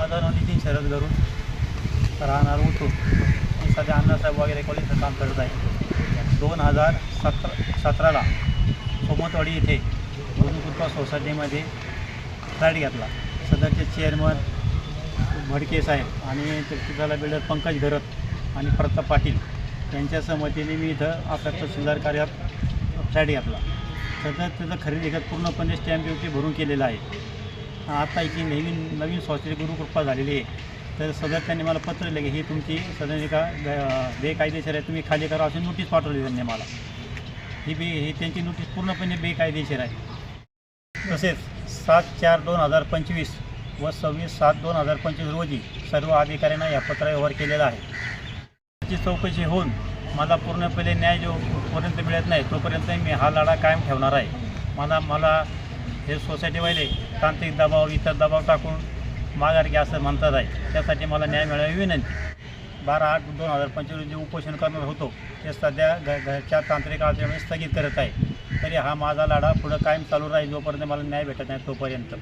माझं नाव नितीन शरद गरुड राहणार होतो. मी सध्या अण्णासाहेब वगैरे कॉलेजचं काम करत आहे. दोन हजार सतरा सतराला सोमतवाडी येथे गुरुकृपा सोसायटीमध्ये फ्लॅट घेतला. सदरचे चेअरमन भडके साहेब आणि चित्राला बिल्डर पंकज घरत आणि प्रताप पाटील यांच्या सहमतीने मी इथं आपल्या तहसीलदार कार्यात फ्लॅट घेतला. सध्या त्याचं खरेदी पूर्णपणे स्टॅम्प ड्युटी भरून केलेलं आहे. आता एक नवीन नवीन सोसायटी गुरुकृपा झालेली आहे. तर सदर त्यांनी मला पत्र लिहिले की ही तुमची सदर का बेकायदेशीर आहे तुम्ही खाली करा अशी नोटीस पाठवली त्यांनी मला. ही बे ही त्यांची नोटीस पूर्णपणे बेकायदेशीर आहे. तसेच सात चार दोन हजार पंचवीस व सव्वीस सात दोन हजार पंचवीस रोजी सर्व अधिकाऱ्यांना या पत्र व्यवहार केलेला आहे. त्याची चौकशी होऊन मला पूर्णपणे न्याय जोपर्यंत मिळत नाही तोपर्यंत मी हा लढा कायम ठेवणार आहे. मला मला हे सोसायटीवाले तांत्रिक दबाव इतर दबाव टाकून माघार घ्या असं म्हणतात आहे. त्यासाठी मला न्याय मिळावी विनंती. बारा आठ दोन हजार पंचवीस जे उपोषण करणार होतो. ते सध्या घ घरच्या तांत्रिक अडचणीमुळे स्थगित करत आहे. तरी हा माझा लढा पुढं कायम चालू राहील जोपर्यंत मला न्याय भेटत नाही तोपर्यंत.